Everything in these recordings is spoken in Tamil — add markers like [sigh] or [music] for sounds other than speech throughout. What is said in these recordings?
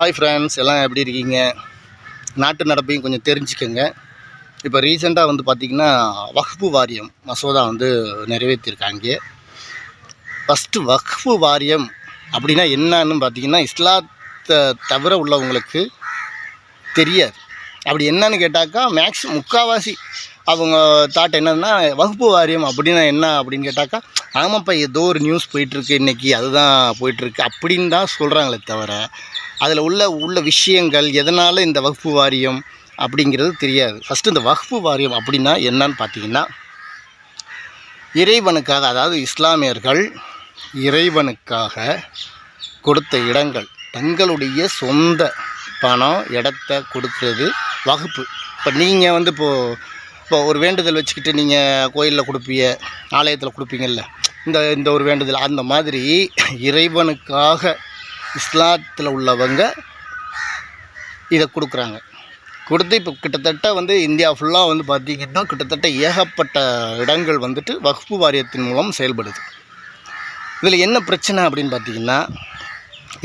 ஹாய் ஃப்ரெண்ட்ஸ் எல்லாம் எப்படி இருக்கீங்க? நாட்டு நடப்பையும் கொஞ்சம் தெரிஞ்சுக்கோங்க. இப்போ ரீசெண்டாக வந்து பார்த்திங்கன்னா வக்ஃபு வாரியம் மசோதா வந்து நிறைவேற்றிருக்காங்க. ஃபஸ்ட்டு வக்ஃபு வாரியம் அப்படின்னா என்னன்னு பார்த்தீங்கன்னா இஸ்லாத்தை தவிர உள்ளவங்களுக்கு தெரியாது. அப்படி என்னன்னு கேட்டாக்கா மேக்ஸ் முக்கால்வாசி அவங்க தாட் என்னன்னா வகுப்பு வாரியம் அப்படின்னா என்ன அப்படின்னு கேட்டாக்கா ஆமாப்பா ஏதோ ஒரு நியூஸ் போயிட்டுருக்கு இன்றைக்கி அதுதான் போயிட்டுருக்கு அப்படின்னு தான் சொல்கிறாங்களே தவிர அதில் உள்ள உள்ள விஷயங்கள் எதனால் இந்த வகுப்பு வாரியம் அப்படிங்கிறது தெரியாது. ஃபஸ்ட்டு இந்த வகுப்பு வாரியம் அப்படின்னா என்னன்னு பார்த்தீங்கன்னா இறைவனுக்காக அதாவது இஸ்லாமியர்கள் இறைவனுக்காக கொடுத்த இடங்கள் தங்களுடைய சொந்த பணம் இடத்த கொடுக்கறது வகுப்பு. இப்போ நீங்கள் வந்து இப்போது இப்போ ஒரு வேண்டுதல் வச்சுக்கிட்டு நீங்கள் கோயிலில் கொடுப்பீங்க ஆலயத்தில் கொடுப்பீங்கல்ல இந்த இந்த ஒரு வேண்டுதல் அந்த மாதிரி இறைவனுக்காக இஸ்லாத்தில் உள்ளவங்க இதை கொடுக்குறாங்க. கொடுத்து இப்போ கிட்டத்தட்ட வந்து இந்தியா ஃபுல்லாக வந்து பார்த்திங்கன்னா கிட்டத்தட்ட ஏகப்பட்ட இடங்கள் வந்துட்டு வகுப்பு வாரியத்தின் மூலம் செயல்படுது. இதில் என்ன பிரச்சனை அப்படின்னு பார்த்தீங்கன்னா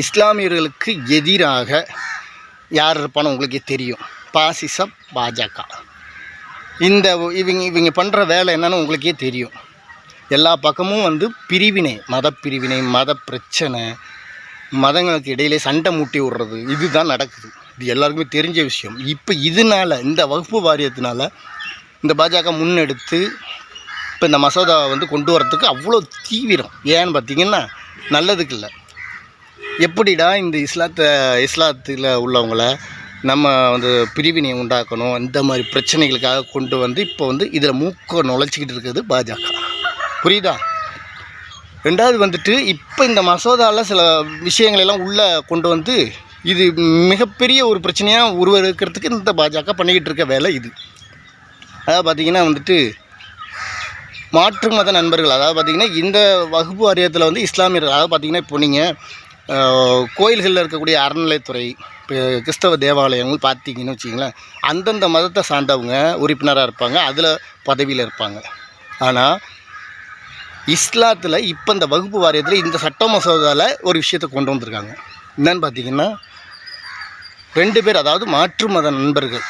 இஸ்லாமியர்களுக்கு எதிராக யார் இருப்பான்னு உங்களுக்கே தெரியும். பாசிச பாஜக. இந்த இவங்க இவங்க பண்ணுற வேலை என்னென்னு உங்களுக்கே தெரியும். எல்லா பக்கமும் வந்து பிரிவினை மத பிரிவினை மத பிரச்சனை மதங்களுக்கு இடையிலே சண்டை மூட்டி விடுறது இதுதான் நடக்குது. இது எல்லாருக்குமே தெரிஞ்ச விஷயம். இப்போ இதனால் இந்த வகுப்பு வாரியத்தினால இந்த பாஜக முன்னெடுத்து இப்போ இந்த மசோதாவை வந்து கொண்டு வரத்துக்கு அவ்வளோ தீவிரம். ஏன்னு பார்த்தீங்கன்னா நல்லதுக்கு இல்லை. எப்படிடா இந்த இஸ்லாத்தை இஸ்லாத்தில் உள்ளவங்கள நம்ம வந்து பிரிவினை உண்டாக்கணும் இந்த மாதிரி பிரச்சனைகளுக்காக கொண்டு வந்து இப்போ வந்து இதில் மூக்க நுழைச்சிக்கிட்டு இருக்குது பாஜக. புரியுதா? ரெண்டாவது வந்துட்டு இப்போ இந்த மசோதாவில் சில விஷயங்களெல்லாம் உள்ளே கொண்டு வந்து இது மிகப்பெரிய ஒரு பிரச்சனையாக உருவெடுக்கிறதுக்கு இந்த பாஜக பண்ணிக்கிட்டு இருக்க வேலை இது. அதாவது பார்த்திங்கன்னா வந்துட்டு மாற்று மத நண்பர்கள் அதாவது பார்த்திங்கன்னா இந்த வகுப்பு வாரியத்தில் வந்து இஸ்லாமியர்கள் அதாவது பார்த்திங்கன்னா இப்போ நீங்கள் கோயில்களில் இருக்கக்கூடிய அறநிலைத்துறை இப்போ கிறிஸ்தவ தேவாலயங்கள் பார்த்தீங்கன்னு வச்சிங்களேன் அந்தந்த மதத்தை சார்ந்தவங்க உறுப்பினராக இருப்பாங்க அதில் பதவியில் இருப்பாங்க. ஆனால் இஸ்லாத்தில் இப்போ இந்த வகுப்பு வாரியத்தில் இந்த சட்ட மசோதாவில் ஒரு விஷயத்தை கொண்டு வந்திருக்காங்க. என்னன்னு பார்த்தீங்கன்னா ரெண்டு பேர் அதாவது மாற்று மத நண்பர்கள்.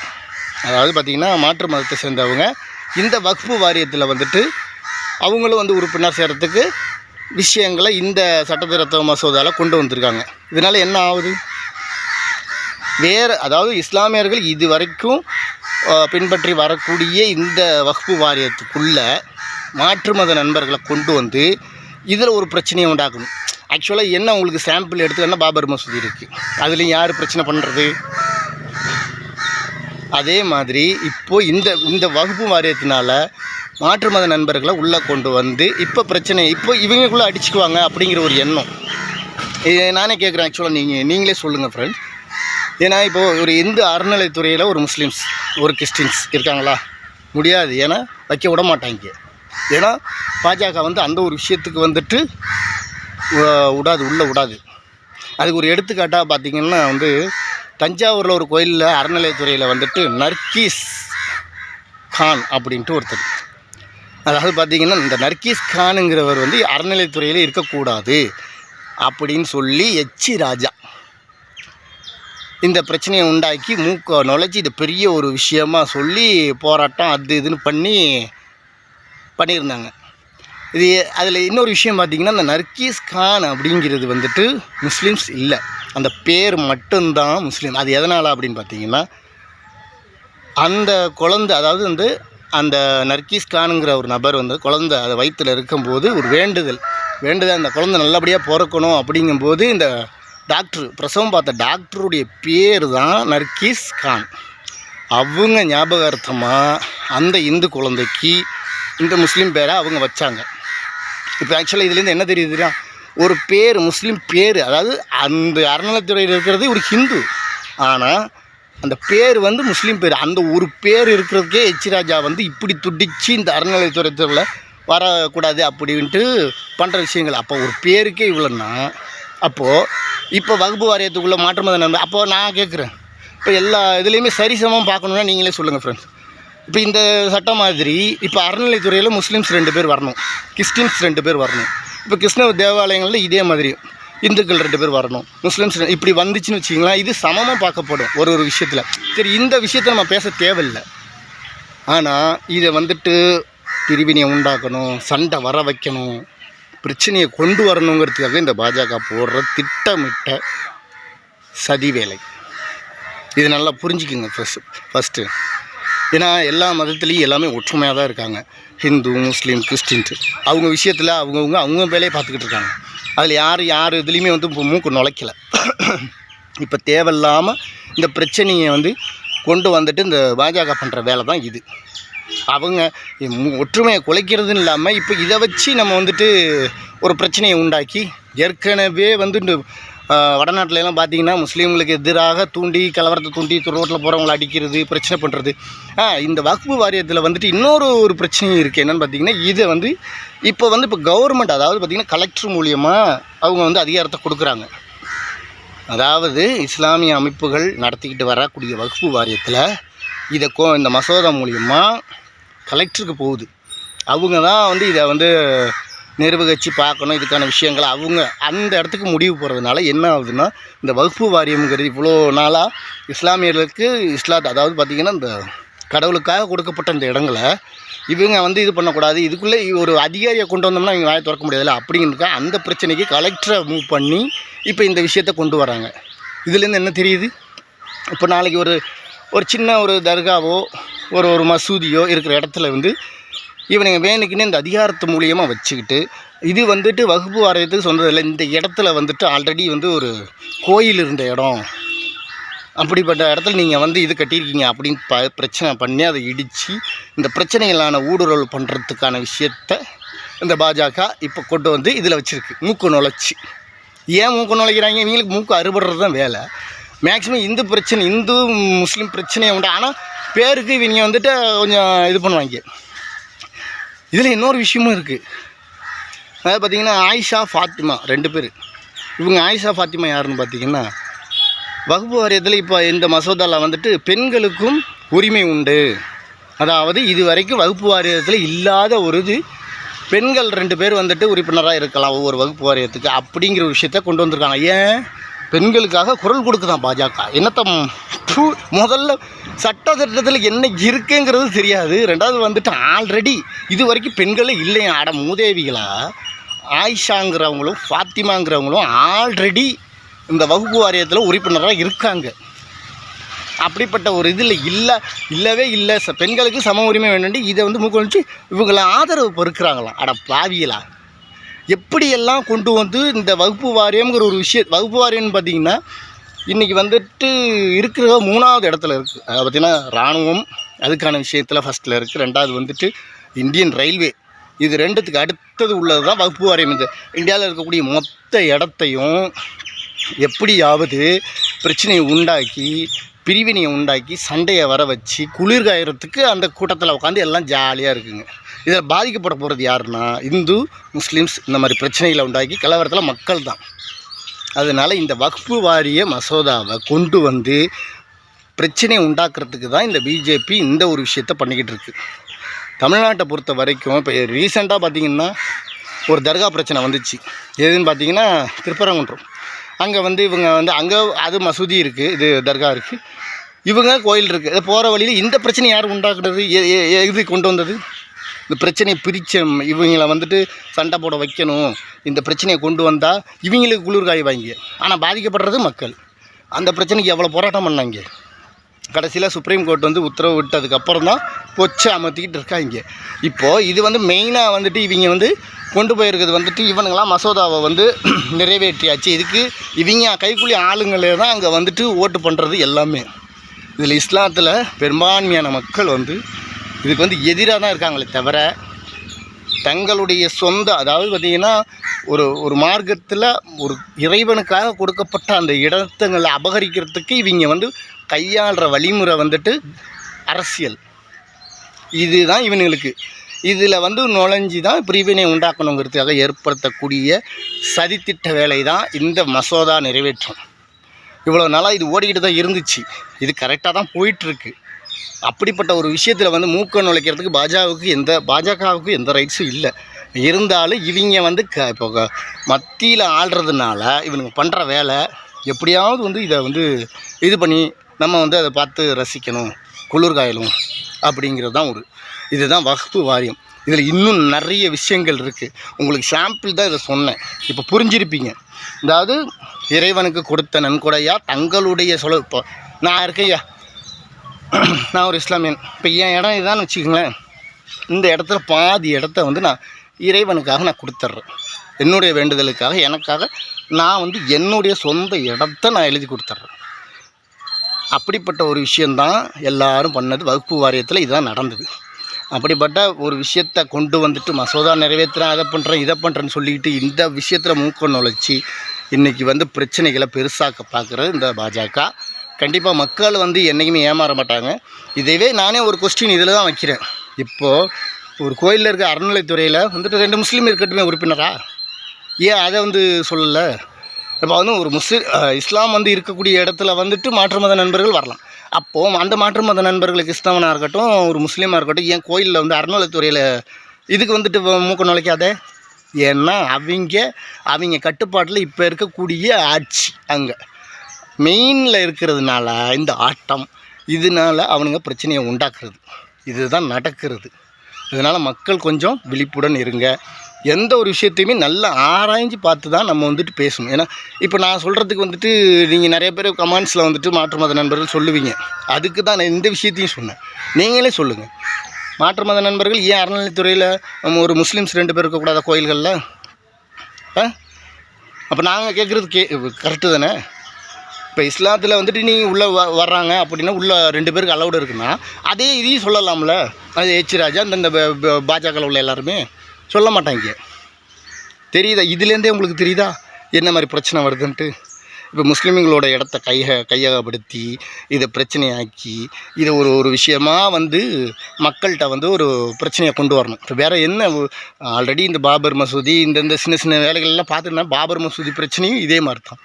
அதாவது பார்த்திங்கன்னா மாற்று மதத்தை சேர்ந்தவங்க. இந்த வக்ஃபு வாரியத்தில் வந்துட்டு அவங்களும் வந்து உறுப்பினர் சேர்கிறதுக்கு விஷயங்களை இந்த சட்டத்திருத்த மசோதாவில் கொண்டு வந்திருக்காங்க. இதனால் என்ன ஆகுது? வேறு அதாவது இஸ்லாமியர்கள் இது வரைக்கும் பின்பற்றி வரக்கூடிய இந்த வக்ஃபு வாரியத்துக்குள்ளே மாற்று மத நண்பர்களை கொண்டு வந்து இதில் ஒரு பிரச்சனையை உண்டாக்கணும் ஆக்சுவலாக என்ன உங்களுக்கு சாம்பிள் எடுத்துக்கன்னா பாபர் மசூதி இருக்குது அதுலேயும் யார் பிரச்சனை பண்ணுறது அதே மாதிரி இப்போது இந்த இந்த வகுப்பு வாரியத்தினால மாற்று மத நண்பர்களை உள்ளே கொண்டு வந்து இப்போ பிரச்சனை இப்போ இவங்களுக்குள்ளே அடிச்சுக்குவாங்க அப்படிங்கிற ஒரு எண்ணம். இது நானே கேட்குறேன் ஆக்சுவலாக நீங்கள் நீங்களே சொல்லுங்கள் ஃப்ரெண்ட் ஏன்னா இப்போது ஒரு இந்து அறநிலைத்துறையில் ஒரு முஸ்லீம்ஸ் ஒரு கிறிஸ்டின்ஸ் இருக்காங்களா? முடியாது. ஏன்னா வைக்க விட மாட்டாங்க. ஏன்னா பாஜக வந்து அந்த ஒரு விஷயத்துக்கு வந்துட்டு விடாது உள்ளே விடாது அதுக்கு ஒரு எடுத்துக்காட்டாக பார்த்தீங்கன்னா வந்து தஞ்சாவூரில் ஒரு கோயிலில் அறநிலைத்துறையில் வந்துட்டு நர்கீஸ் கான் அப்படின்ட்டு ஒருத்தர். அதாவது பார்த்தீங்கன்னா இந்த நர்கீஸ் கானுங்கிறவர் வந்து அறநிலைத்துறையில் இருக்கக்கூடாது அப்படின்னு சொல்லி எச்சி ராஜா இந்த பிரச்சனையை உண்டாக்கி மூக்க நுழைச்சி இது பெரிய ஒரு விஷயமா சொல்லி போராட்டம் அது இதுன்னு பண்ணி பண்ணியிருந்தாங்க. இது அதில் இன்னொரு விஷயம் பார்த்திங்கன்னா அந்த நர்கீஸ் கான் அப்படிங்கிறது வந்துட்டு முஸ்லீம்ஸ் இல்லை. அந்த பேர் மட்டும்தான் முஸ்லீம். அது எதனால் அப்படின்னு பார்த்தீங்கன்னா அந்த குழந்தை அதாவது வந்து அந்த நர்கீஸ் கானுங்கிற ஒரு நபர் வந்து குழந்தை அதை வயிற்றில் இருக்கும்போது ஒரு வேண்டுதல் வேண்டுதல் அந்த குழந்தை நல்லபடியாக பிறக்கணும் அப்படிங்கும்போது இந்த டாக்டர் பிரசவம் பார்த்த டாக்டருடைய பேர் தான் நர்கீஸ் கான். அவங்க ஞாபகார்த்தமாக அந்த இந்து குழந்தைக்கு இந்த முஸ்லீம் பேரை அவங்க வச்சாங்க. இப்போ ஆக்சுவலாக இதுலேருந்து என்ன தெரியுதுன்னா ஒரு பேர் முஸ்லீம் பேர் அதாவது அந்த அறநிலைத்துறையில் இருக்கிறது ஒரு ஹிந்து. ஆனால் அந்த பேர் வந்து முஸ்லீம் பேர். அந்த ஒரு பேர் இருக்கிறதுக்கே எச் ராஜா வந்து இப்படி துடிச்சு இந்த அறநிலைத்துறையில் வரக்கூடாது அப்படின்ட்டு பண்ணுற விஷயங்கள். அப்போ ஒரு பேருக்கே இவ்வளோன்னா அப்போது இப்போ வகுப்பு வாரியத்துக்குள்ளே மாற்றம் தான் அப்போது நான் கேட்குறேன் இப்போ எல்லா இதுலேயுமே சரிசமம் பார்க்கணுன்னா நீங்களே சொல்லுங்கள் ஃப்ரெண்ட்ஸ் இப்போ இந்த சட்டம் மாதிரி இப்போ அறநிலைத்துறையில் முஸ்லீம்ஸ் ரெண்டு பேர் வரணும். கிறிஸ்டின்ஸ் ரெண்டு பேர் வரணும். இப்போ கிருஷ்ண தேவாலயங்களில் இதே மாதிரி இந்துக்கள் ரெண்டு பேர் வரணும். முஸ்லீம்ஸ் இப்படி வந்துச்சுன்னு வச்சிங்களா இது சமமாக பார்க்கப்படும் ஒரு ஒரு விஷயத்தில். சரி இந்த விஷயத்த நம்ம பேச தேவையில்லை. ஆனால் இதை வந்துட்டு பிரிவினையை உண்டாக்கணும் சண்டை வர வைக்கணும் பிரச்சனையை கொண்டு வரணுங்கிறதுக்காக இந்த பாஜக போடுற திட்டமிட்ட சதி வேலை. இது நல்லா புரிஞ்சுக்குங்க ஃபஸ்ட் ஃபஸ்ட்டு ஏன்னா எல்லா மதத்துலேயும் எல்லாமே ஒற்றுமையாக தான் இருக்காங்க. ஹிந்து முஸ்லீம் கிறிஸ்டின்ட்டு அவங்க விஷயத்தில் அவங்கவுங்க அவங்க வேலையை பார்த்துக்கிட்டு இருக்காங்க. அதில் யார் யார் இதுலேயுமே வந்து இப்போ மூக்கு நுழைக்கல. இப்போ தேவையில்லாமல் இந்த பிரச்சனையை வந்து கொண்டு வந்துட்டு இந்த பாஜக பண்ணுற வேலை தான் இது. அவங்க மு- ஒற்றுமையை குலைக்கிறதுன்னு இல்லாமல் இப்போ இதை வச்சு நம்ம வந்துட்டு ஒரு பிரச்சனையை உண்டாக்கி ஏற்கனவே வந்து இந்த வடநாட்டிலலாம் பார்த்தீங்கன்னா முஸ்லீம்களுக்கு எதிராக தூண்டி கலவரத்தை தூண்டி ரோட்டில் போகிறவங்களை அடிக்கிறது பிரச்சனை பண்ணுறது இந்த வக்பு வாரியத்தில் வந்துட்டு இன்னொரு ஒரு பிரச்சனையும் இருக்குது என்னென்னு பார்த்தீங்கன்னா இதை வந்து இப்போ வந்து இப்போ கவர்மெண்ட் அதாவது பார்த்திங்கன்னா கலெக்டர் மூலியமாக அவங்க வந்து அதிகாரத்தை கொடுக்குறாங்க. அதாவது இஸ்லாமிய அமைப்புகள் நடத்திக்கிட்டு வரக்கூடிய வகுப்பு வாரியத்தில் இதை கோ இந்த மசோதா மூலியமாக கலெக்டருக்கு போகுது. அவங்க தான் வந்து இதை வந்து நிர்வகித்து பார்க்கணும். இதுக்கான விஷயங்களை அவங்க அந்த இடத்துக்கு முடிவு போகிறதுனால என்ன ஆகுதுன்னா இந்த வகுப்பு வாரியம்ங்கிறது இவ்வளோ நாளாக இஸ்லாமியர்களுக்கு இஸ்லாத் அதாவது பார்த்திங்கன்னா இந்த கடவுளுக்காக கொடுக்கப்பட்ட இந்த இடங்களை இவங்க வந்து இது பண்ணக்கூடாது. இதுக்குள்ளே ஒரு அதிகாரியை கொண்டு வந்தோம்னா இவங்க வாயை திறக்க முடியாதுல்ல அப்படிங்கிறதுக்கா அந்த பிரச்சனைக்கு கலெக்டரை மூவ் பண்ணி இப்போ இந்த விஷயத்தை கொண்டு வராங்க. இதுலேருந்து என்ன தெரியுது? இப்போ நாளைக்கு ஒரு ஒரு சின்ன ஒரு தர்காவோ ஒரு ஒரு மசூதியோ இருக்கிற இடத்துல வந்து இவனுங்க வேணுக்குன்னு இந்த அதிகாரத்து மூலியமாக வச்சுக்கிட்டு இது வந்துட்டு வகுப்பு வாரியத்துக்கு சொன்னதில்லை இந்த இடத்துல வந்துட்டு ஆல்ரெடி வந்து ஒரு கோயில் இருந்த இடம். அப்படிப்பட்ட இடத்துல நீங்கள் வந்து இது கட்டியிருக்கீங்க அப்படின்னு ப பிரச்சனை பண்ணி அதை இடித்து இந்த பிரச்சனைகளான ஊடுருவல் பண்ணுறதுக்கான விஷயத்த இந்த பாஜக இப்போ கொண்டு வந்து இதில் வச்சுருக்கு மூக்கு நுழைச்சி. ஏன் மூக்கு நுழைக்கிறாங்க? இவங்களுக்கு மூக்கு அறுபடுறது தான் வேலை. மேக்ஸிமம் இந்து பிரச்சனை இந்து முஸ்லீம் பிரச்சனையை உண்டு. ஆனால் பேருக்கு இவங்க வந்துட்டு கொஞ்சம் இது பண்ணுவாங்க. இதில் இன்னொரு விஷயமும் இருக்குது அதாவது பார்த்திங்கன்னா ஆயிஷா ஃபாத்திமா ரெண்டு பேர். இவங்க ஆயிஷா ஃபாத்திமா யாருன்னு பார்த்தீங்கன்னா வகுப்பு வாரியத்தில் இப்போ இந்த மசோதாவில் வந்துட்டு பெண்களுக்கும் உரிமை உண்டு. அதாவது இது வரைக்கும் வகுப்பு வாரியத்தில் இல்லாத ஒரு இது பெண்கள் ரெண்டு பேர் வந்துட்டு உறுப்பினராக இருக்கலாம் ஒவ்வொரு வகுப்பு வாரியத்துக்கு அப்படிங்கிற விஷயத்த கொண்டு வந்திருக்காங்க. ஏன்? பெண்களுக்காக குரல் கொடுக்குதான் பாஜக. என்னத்த முதல்ல சட்ட திட்டத்தில் என்ன இருக்குங்கிறது தெரியாது. ரெண்டாவது வந்துட்டு ஆல்ரெடி இது வரைக்கும் பெண்களே இல்லையா. அட மூதேவிகளா ஆயிஷாங்கிறவங்களும் ஃபாத்திமாங்கிறவங்களும் ஆல்ரெடி இந்த வகுப்பு வாரியத்தில் உறுப்பினராக இருக்காங்க. அப்படிப்பட்ட ஒரு இதில் இல்லை இல்லவே இல்லை. ச பெண்களுக்கு சம உரிமை வேணும்னு இதை வந்து மூக்கொழிச்சு இவங்களை ஆதரவு பொறுக்கிறாங்களாம். அட பாவியலா எப்படியெல்லாம் கொண்டு வந்து இந்த வகுப்பு வாரியம்ங்கிற ஒரு விஷயம் வகுப்பு வாரியம்னு பார்த்தீங்கன்னா இன்றைக்கி வந்துட்டு இருக்கிற மூணாவது இடத்துல இருக்குது அதை பார்த்திங்கன்னா இராணுவம் அதுக்கான விஷயத்தில் ஃபஸ்ட்டில் இருக்குது ரெண்டாவது வந்துட்டு இந்தியன் ரயில்வே. இது ரெண்டுத்துக்கு அடுத்தது உள்ளது தான் வகுப்பு வாரியம் இந்த இந்தியாவில் இருக்கக்கூடிய மொத்த இடத்தையும் எப்படியாவது பிரச்சனையை உண்டாக்கி பிரிவினையை உண்டாக்கி சண்டையை வர வச்சு குளிர்காயறதுக்கு அந்த கூட்டத்தில் உட்காந்து எல்லாம் ஜாலியாக இருக்குங்க. இதில் பாதிக்கப்பட போகிறது யாருன்னா இந்து முஸ்லீம்ஸ் இந்த மாதிரி பிரச்சனைகளை உண்டாக்கி கலவரத்தில் மக்கள் தான் அதனால் இந்த வக்ஃபு வாரிய மசோதாவை கொண்டு வந்து பிரச்சனையை உண்டாக்குறதுக்கு தான் இந்த பிஜேபி இந்த ஒரு விஷயத்த பண்ணிக்கிட்டு இருக்கு. தமிழ்நாட்டை பொறுத்த வரைக்கும் இப்போ ரீசெண்டாக பார்த்தீங்கன்னா ஒரு தர்கா பிரச்சனை வந்துச்சு. எதுன்னு பார்த்தீங்கன்னா திருப்பரங்குன்றம். அங்கே வந்து இவங்க வந்து அங்கே அது மசூதி இருக்குது இது தர்கா இருக்குது இவங்க கோயில் இருக்குது போகிற வழியில் இந்த பிரச்சனை யார் உண்டாக்குறது? எது கொண்டு வந்தது? இந்த பிரச்சனையை பிரித்தம் இவங்களை வந்துட்டு சண்டை போட வைக்கணும். இந்த பிரச்சனையை கொண்டு வந்தால் இவங்களுக்கு குளிர்காய் வாங்கி. ஆனால் பாதிக்கப்படுறது மக்கள். அந்த பிரச்சனைக்கு எவ்வளோ போராட்டம் பண்ணாங்க? கடைசியில் சுப்ரீம் கோர்ட் வந்து உத்தரவு விட்டதுக்கப்புறம் தான் பொச்சை அமர்த்திக்கிட்டு இருக்காங்க. இப்போது இது வந்து மெயினாக வந்துட்டு இவங்க வந்து கொண்டு போயிருக்கிறது வந்துட்டு இவனுங்களாம் மசோதாவை வந்து [clears throat] நிறைவேற்றியாச்சு. இதுக்கு இவங்க கைக்குள்ளி ஆளுங்களே தான் அங்கே வந்துட்டு ஓட்டு பண்ணுறது எல்லாமே. இதில் இஸ்லாத்தில் பெரும்பான்மையான மக்கள் வந்து இதுக்கு வந்து எதிராக தான் இருக்காங்களே தவிர தங்களுடைய சொந்த அதாவது பார்த்திங்கன்னா ஒரு ஒரு மார்க்கத்தில் ஒரு இறைவனுக்காக கொடுக்கப்பட்ட அந்த இடத்துங்களை அபகரிக்கிறதுக்கு இவங்க வந்து கையாளுற வழிமுறை வந்துட்டு அரசியல். இதுதான் இவனுங்களுக்கு. இதில் வந்து நுழைஞ்சி தான் பிரிவினை உண்டாக்கணுங்கிறதுக்காக ஏற்படுத்தக்கூடிய சதித்திட்ட வேலை தான் இந்த மசோதா நிறைவேற்றும். இவ்வளோ நாளாக இது ஓடிக்கிட்டு தான் இருந்துச்சு. இது கரெக்டாக தான் போயிட்டுருக்கு. அப்படிப்பட்ட ஒரு விஷயத்தில் வந்து மூக்க நுழைக்கிறதுக்கு பாஜகவுக்கு எந்த பாஜகவுக்கு எந்த ரைட்ஸும் இல்லை. இருந்தாலும் இவங்க வந்து க இப்போ மத்தியில் ஆள்றதுனால இவனுங்க பண்ணுற வேலை எப்படியாவது வந்து இதை வந்து இது பண்ணி நம்ம வந்து அதை பார்த்து ரசிக்கணும் குளிர்காயலும் அப்படிங்கிறது தான் ஒரு இதுதான் வகுப்பு வாரியம். இதில் இன்னும் நிறைய விஷயங்கள் இருக்குது உங்களுக்கு சாம்பிள் தான் இதை சொன்னேன். இப்போ புரிஞ்சிருப்பீங்க. அதாவது இறைவனுக்கு கொடுத்த நன்கொடையா? தங்களுடைய சொல இப்போ நான் இருக்கையா நான் ஒரு இஸ்லாமியன். இப்போ என் இடம் இதான்னு வச்சுக்கோங்களேன். இந்த இடத்துல பாதி இடத்த வந்து நான் இறைவனுக்காக நான் கொடுத்துட்றேன். என்னுடைய வேண்டுதலுக்காக எனக்காக நான் வந்து என்னுடைய சொந்த இடத்த நான் எழுதி கொடுத்துட்றேன். அப்படிப்பட்ட ஒரு விஷயந்தான் எல்லாரும் பண்ணது. வகுப்பு வாரியத்தில் இதுதான் நடந்தது. அப்படிப்பட்ட ஒரு விஷயத்தை கொண்டு வந்துட்டு மசோதா நிறைவேற்றுறேன் அதை பண்ணுறேன் இதை பண்ணுறேன்னு சொல்லிக்கிட்டு இந்த விஷயத்தில் மூக்க நுழைச்சி இன்றைக்கி வந்து பிரச்சனைகளை பெருசாக்க பார்க்குறது இந்த பாஜக. கண்டிப்பாக மக்கள் வந்து என்றைக்குமே ஏமாற மாட்டாங்க. இதுவே நானே ஒரு கொஸ்டின் இதில் தான் வைக்கிறேன். இப்போது ஒரு கோயிலில் இருக்க அறநிலைத்துறையில் வந்துட்டு ரெண்டு முஸ்லீம் இருக்கட்டுமே உறுப்பினரா? ஏன் அதை வந்து சொல்லலை? இப்போ வந்து ஒரு முஸ்லீம் இஸ்லாம் வந்து இருக்கக்கூடிய இடத்துல வந்துட்டு மாற்று மத நண்பர்கள் வரலாம். அப்போது அந்த மாற்று மத நண்பர்கள் கிறிஸ்தவனாக இருக்கட்டும் ஒரு முஸ்லீமாக இருக்கட்டும் ஏன் கோயிலில் வந்து அறநிலைத்துறையில் இதுக்கு வந்துட்டு மூக்க நுழைக்காதே? ஏன்னா அவங்க அவங்க கட்டுப்பாட்டில் இப்போ இருக்கக்கூடிய ஆட்சி அங்கே. மெயினில் இருக்கிறதுனால இந்த ஆட்டம் இதனால அவனுங்க பிரச்சனையை உண்டாக்குறது. இதுதான் நடக்கிறது. இதனால் மக்கள் கொஞ்சம் விழிப்புடன் இருங்க. எந்த ஒரு விஷயத்தையுமே நல்லா ஆராய்ஞ்சு பார்த்து தான் நம்ம வந்துட்டு பேசணும். ஏன்னா இப்போ நான் சொல்கிறதுக்கு வந்துட்டு நீங்கள் நிறைய பேர் கமெண்ட்ஸில் வந்துட்டு மாற்று மத நண்பர்கள் சொல்லுவீங்க. அதுக்கு தான் நான் இந்த விஷயத்தையும் சொன்னேன். நீங்களே சொல்லுங்கள் மாற்று மத நண்பர்கள் ஏன் அறநிலைத்துறையில் நம்ம ஒரு முஸ்லீம்ஸ் ரெண்டு பேர் இருக்கக்கூடாத கோயில்களில்? ஆ? அப்போ நாங்கள் கேட்குறது கே கரெக்டு தானே? இப்போ இஸ்லாத்தில் வந்துட்டு நீங்கள் உள்ளே வ வர்றாங்க அப்படின்னா உள்ள ரெண்டு பேருக்கு அலௌடு இருக்குன்னா அதே இதையும் சொல்லலாம்ல. அது ஹெச் ராஜா அந்தந்த பாஜகவில் உள்ள எல்லாருமே சொல்ல மாட்டாங்க. தெரியுதா? இதுலேருந்தே உங்களுக்கு தெரியுதா? என்ன மாதிரி பிரச்சனை வருதுன்ட்டு? இப்போ முஸ்லீம்களோட இடத்த கைய கையகப்படுத்தி இதை பிரச்சனையாக்கி இதை ஒரு ஒரு விஷயமாக வந்து மக்கள்கிட்ட வந்து ஒரு பிரச்சனையை கொண்டு வரணும். இப்போ வேறு என்ன ஆல்ரெடி இந்த பாபர் மசூதி இந்த இந்த சின்ன சின்ன வேலைகள்லாம் பார்த்துருந்தா பாபர் மசூதி பிரச்சனையும் இதே மாதிரி தான்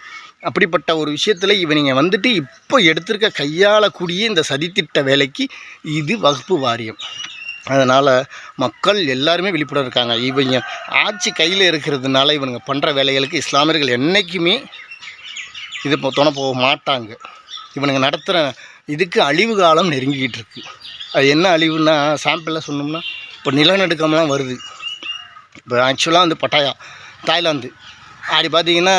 அப்படிப்பட்ட ஒரு விஷயத்தில் இவனிங்க வந்துட்டு இப்போ எடுத்திருக்க கையாளக்கூடிய இந்த சதித்திட்ட வேலைக்கு இது வகுப்பு வாரியம். அதனால் மக்கள் எல்லாருமே விழிப்புடன் இருக்காங்க. இவங்க ஆட்சி கையில் இருக்கிறதுனால இவனுங்க பண்ணுற வேலைகளுக்கு இஸ்லாமியர்கள் என்றைக்குமே இது இப்போ துணை போக மாட்டாங்க. இவனுங்க நடத்துகிற இதுக்கு அழிவு காலம் நெருங்கிக்கிட்டு இருக்கு. அது என்ன அழிவுன்னா சாம்பிளில் சொன்னோம்னா இப்போ நிலநடுக்கம்லாம் வருது. இப்போ ஆக்சுவலாக வந்து பட்டாயா தாய்லாந்து. அப்படி பார்த்தீங்கன்னா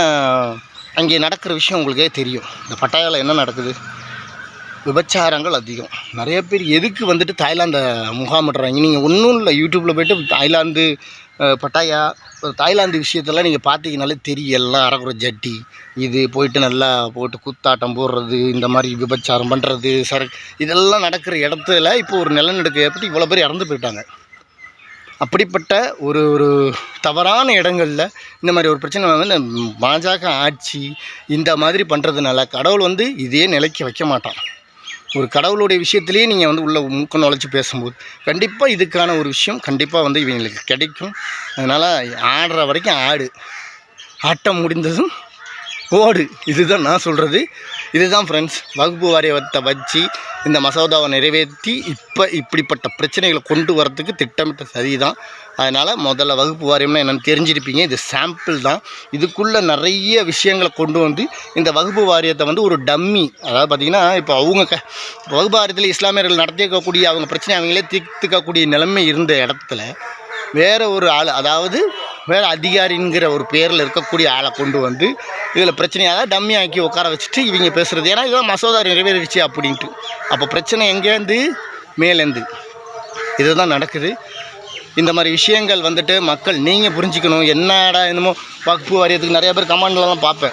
அங்கே நடக்கிற விஷயம் உங்களுக்கே தெரியும். இந்த பட்டாயாவில் என்ன நடக்குது? விபச்சாரங்கள் அதிகம். நிறைய பேர் எதுக்கு வந்துட்டு தாய்லாந்தை முகாமிடுறாங்க நீங்கள் ஒன்றும் இல்லை யூடியூப்பில் போய்ட்டு தாய்லாந்து பட்டாயா ஒரு தாய்லாந்து விஷயத்தெல்லாம் நீங்கள் பார்த்தீங்கனாலே தெரியும். எல்லாம் அறக்குற ஜட்டி இது போயிட்டு நல்லா போட்டு குத்தாட்டம் போடுறது இந்த மாதிரி விபச்சாரம் பண்ணுறது சர இதெல்லாம் நடக்கிற இடத்துல இப்போ ஒரு நிலநடுக்க ஏற்பட்டு இவ்வளோ பேர் இறந்து போயிட்டாங்க. அப்படிப்பட்ட ஒரு ஒரு தவறான இடங்களில் இந்த மாதிரி ஒரு பிரச்சனை வந்து பாஜக ஆட்சி இந்த மாதிரி பண்ணுறதுனால கடவுள் வந்து இதே நிலைக்கு வைக்க மாட்டான். ஒரு கடவுளுடைய விஷயத்துலேயே நீங்கள் வந்து உள்ள மூக்க நுழைச்சி பேசும்போது கண்டிப்பாக இதுக்கான ஒரு விஷயம் கண்டிப்பாக வந்து இவங்களுக்கு கிடைக்கும். அதனால் ஆடுற வரைக்கும் ஆடு. ஆட்டம் முடிந்ததும் ஓடு இதுதான் நான் சொல்கிறது இதுதான் ஃப்ரெண்ட்ஸ் வகுப்பு வாரியத்தை வச்சு இந்த மசோதாவை நிறைவேற்றி இப்போ இப்படிப்பட்ட பிரச்சனைகளை கொண்டு வரத்துக்கு திட்டமிட்ட சதி தான் அதனால் முதல்ல வகுப்பு வாரியம்னா என்னென்னு தெரிஞ்சிருப்பீங்க. இது சாம்பிள் தான். இதுக்குள்ளே நிறைய விஷயங்களை கொண்டு வந்து இந்த வகுப்பு வாரியத்தை வந்து ஒரு டம்மி அதாவது பார்த்திங்கன்னா இப்போ அவங்க க வகுப்பு வாரியத்தில் இஸ்லாமியர்கள் நடத்திக்கக்கூடிய அவங்க பிரச்சனை அவங்களே தீர்த்துக்கக்கூடிய நிலைமை இருந்த இடத்துல வேறு ஒரு ஆள் அதாவது வேறு அதிகாரிங்கிற ஒரு பேரில் இருக்கக்கூடிய ஆளை கொண்டு வந்து இதில் பிரச்சனையாக டம்மி ஆக்கி உட்கார வச்சுட்டு இவங்க பேசுகிறது ஏன்னா இதான் மசோதா நிறைவேறிச்சு அப்படின்ட்டு. அப்போ பிரச்சனை எங்கேருந்து? மேலேருந்து. இதுதான் நடக்குது. இந்த மாதிரி விஷயங்கள் வந்துட்டு மக்கள் நீங்கள் புரிஞ்சுக்கணும். என்னடா என்னமோ வகுப்பு வாரியத்துக்கு நிறைய பேர் கமாண்ட்லலாம் பார்ப்பேன்.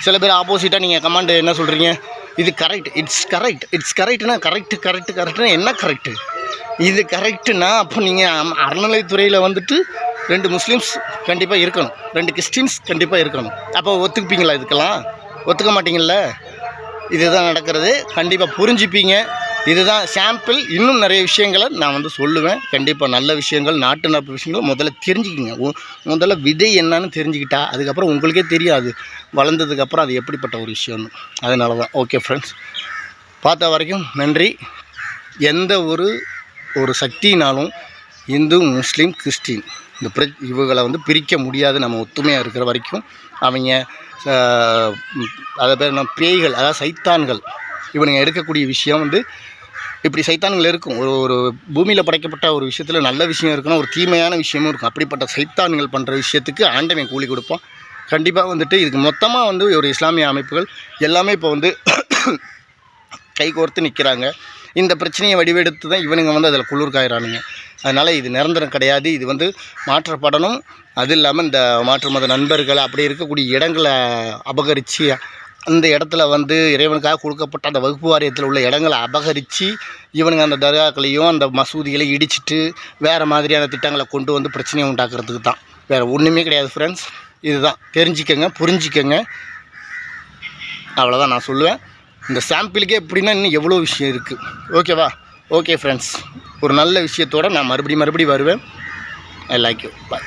சில பேர் ஆப்போசிட்டாக நீங்கள் கமாண்டு என்ன சொல்கிறீங்க இது கரெக்ட் இட்ஸ் கரெக்ட் இட்ஸ் கரெக்ட்னா கரெக்ட் கரெக்ட் கரெக்ட்னா என்ன கரெக்டு இது கரெக்டுனா அப்போ நீங்கள் அறநிலைத்துறையில் வந்துட்டு ரெண்டு முஸ்லீம்ஸ் கண்டிப்பாக இருக்கணும். ரெண்டு கிறிஸ்டின்ஸ் கண்டிப்பாக இருக்கணும். அப்போ ஒத்துக்குப்பீங்களா இதுக்கெல்லாம்? ஒத்துக்க மாட்டீங்கள்ல இதுதான் நடக்கிறது. கண்டிப்பாக புரிஞ்சுப்பீங்க. இதுதான் சாம்பிள் இன்னும் நிறைய விஷயங்களை நான் வந்து சொல்லுவேன். கண்டிப்பாக நல்ல விஷயங்கள் நாட்டு நடப்பு விஷயங்கள் முதல்ல தெரிஞ்சுக்கிங்க. உ- முதல்ல விதை என்னன்னு தெரிஞ்சுக்கிட்டா அதுக்கப்புறம் உங்களுக்கே தெரியாது. வளர்ந்ததுக்கப்புறம் அது எப்படிப்பட்ட ஒரு விஷயம்னு. அதனால தான் ஓகே ஃப்ரெண்ட்ஸ் பார்த்த வரைக்கும் நன்றி. எந்த ஒரு ஒரு சக்தினாலும் இந்து முஸ்லீம் கிறிஸ்டின் இந்த பிர இவங்களை வந்து பிரிக்க முடியாது. நம்ம ஒத்துமையாக இருக்கிற வரைக்கும் அவங்க அதை பேர் என்ன பேய்கள் அதாவது சைத்தான்கள். இவனுங்க எடுக்கக்கூடிய விஷயம் வந்து இப்படி சைத்தான்கள் இருக்கும். ஒரு ஒரு பூமியில் படைக்கப்பட்ட ஒரு விஷயத்தில் நல்ல விஷயம் இருக்கணும் ஒரு தீமையான விஷயமும் இருக்கும். அப்படிப்பட்ட சைத்தான்கள் பண்ணுற விஷயத்துக்கு ஆண்டவன் கூலி கொடுப்பான். கண்டிப்பாக வந்துட்டு இதுக்கு மொத்தமாக வந்து ஒரு இஸ்லாமிய அமைப்புகள் எல்லாமே இப்போ வந்து [coughs] கைகோர்த்து நிற்கிறாங்க இந்த பிரச்சனையை வடிவெடுத்து தான் இவனுங்க வந்து அதில் குளிர் காயிறானுங்க அதனால் இது நிரந்தரம் கிடையாது. இது வந்து மாற்றப்படணும். அது இல்லாமல் இந்த மாற்று மத நண்பர்கள் அப்படி இருக்கக்கூடிய இடங்களை அபகரித்து அந்த இடத்துல வந்து இறைவனுக்காக கொடுக்கப்பட்ட அந்த வகுப்பு வாரியத்தில் உள்ள இடங்களை அபகரித்து இவனுங்க அந்த தர்காக்களையும் அந்த மசூதிகளையும் இடிச்சிட்டு வேறு மாதிரியான திட்டங்களை கொண்டு வந்து பிரச்சனையை உண்டாக்குறதுக்கு தான். வேறு ஒன்றுமே கிடையாது ஃப்ரெண்ட்ஸ் இதுதான். தெரிஞ்சுக்கங்க புரிஞ்சிக்கங்க. அவ்வளோதான் நான் சொல்லுவேன். இந்த சாம்பிளுக்கே எப்படின்னா இன்னும் எவ்வளோ விஷயம் இருக்குது ஓகேவா? ஓகே ஃப்ரெண்ட்ஸ் ஒரு நல்ல விஷயத்தோடு நான் மறுபடியும் மறுபடியும் வருவேன். I like you bye